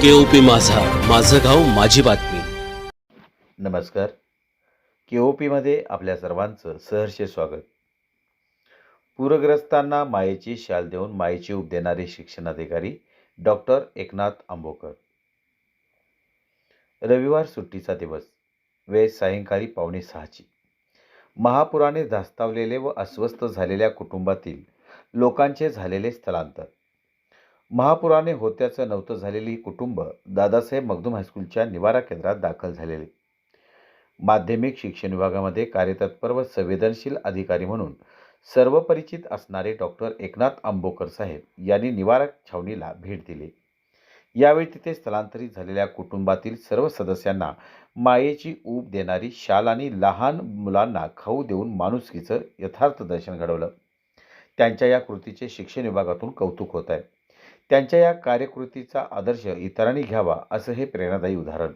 केओपी माझा. माझं गाव माझी बातमी. नमस्कार. के ओ पीमध्ये आपल्या सर्वांचं सहर्ष स्वागत. पूरग्रस्तांना मायेची शाल देऊन मायेची उब देणारे शिक्षणाधिकारी डॉक्टर एकनाथ आंबोकर. रविवार सुट्टीचा दिवस. वेळ सायंकाळी पावणे सहाची. महापुराने धास्तावलेले व अस्वस्थ झालेल्या कुटुंबातील लोकांचे झालेले स्थलांतर. महापुराने होत्याचं नव्हतं झालेली कुटुंब दादासाहेब मगदूम हायस्कूलच्या निवारा केंद्रात दाखल झालेले. माध्यमिक शिक्षण विभागामध्ये कार्यतत्पर व संवेदनशील अधिकारी म्हणून सर्वपरिचित असणारे डॉक्टर एकनाथ आंबोकर साहेब यांनी निवारा छावणीला भेट दिली. यावेळी तिथे स्थलांतरित झालेल्या कुटुंबातील सर्व सदस्यांना मायेची ऊब देणारी शाल आणि लहान मुलांना खाऊ देऊन माणुसकीचं यथार्थ दर्शन घडवलं. त्यांच्या या कृतीचे शिक्षण विभागातून कौतुक होत आहे. त्यांच्या या कार्यकृतीचा आदर्श इतरांनी घ्यावा असं हे प्रेरणादायी उदाहरण.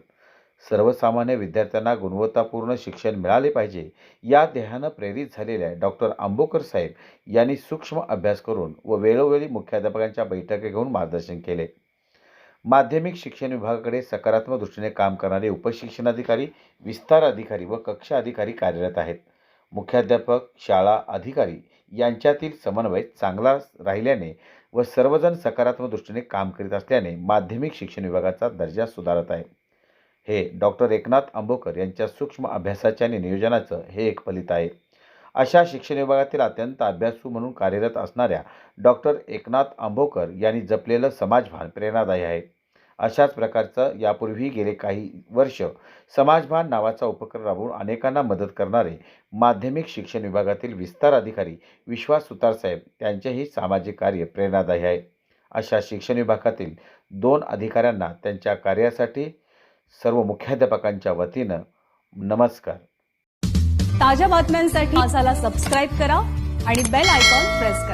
सर्वसामान्य विद्यार्थ्यांना गुणवत्तापूर्ण शिक्षण मिळाले पाहिजे या ध्येयानं प्रेरित झालेल्या डॉक्टर आंबोकर साहेब यांनी सूक्ष्म अभ्यास करून व वेळोवेळी मुख्याध्यापकांच्या बैठका घेऊन मार्गदर्शन केले. माध्यमिक शिक्षण विभागाकडे सकारात्मक दृष्टीने काम करणारे उपशिक्षणाधिकारी विस्तार अधिकारी व कक्षा अधिकारी कार्यरत आहेत. मुख्याध्यापक शाळा अधिकारी यांच्यातील समन्वय चांगला राहिल्याने व सर्वजण सकारात्मक दृष्टीने काम करीत असल्याने माध्यमिक शिक्षण विभागाचा दर्जा सुधारत आहे. हे डॉक्टर एकनाथ आंबोकर यांच्या सूक्ष्म अभ्यासाच्या आणि नियोजनाचं हे एक फलित आहे. अशा शिक्षण विभागातील अत्यंत अभ्यासू म्हणून कार्यरत असणाऱ्या डॉक्टर एकनाथ आंबोकर यांनी जपलेलं समाजभान प्रेरणादायी आहे. अशाच प्रकारचं यापूर्वी गेले काही वर्ष समाजभान नावाचा उपक्रम राबवून अनेकांना मदत करणारे माध्यमिक शिक्षण विभागातील विस्तार अधिकारी विश्वास सुतारसाहेब त्यांचेही सामाजिक कार्य प्रेरणादायी आहे. अशा शिक्षण विभागातील दोन अधिकाऱ्यांना त्यांच्या कार्यासाठी सर्व मुख्याध्यापकांच्या वतीनं नमस्कार. ताज्या बातम्यांसाठी सबस्क्राईब करा आणि बेल आयकॉन प्रेस करा.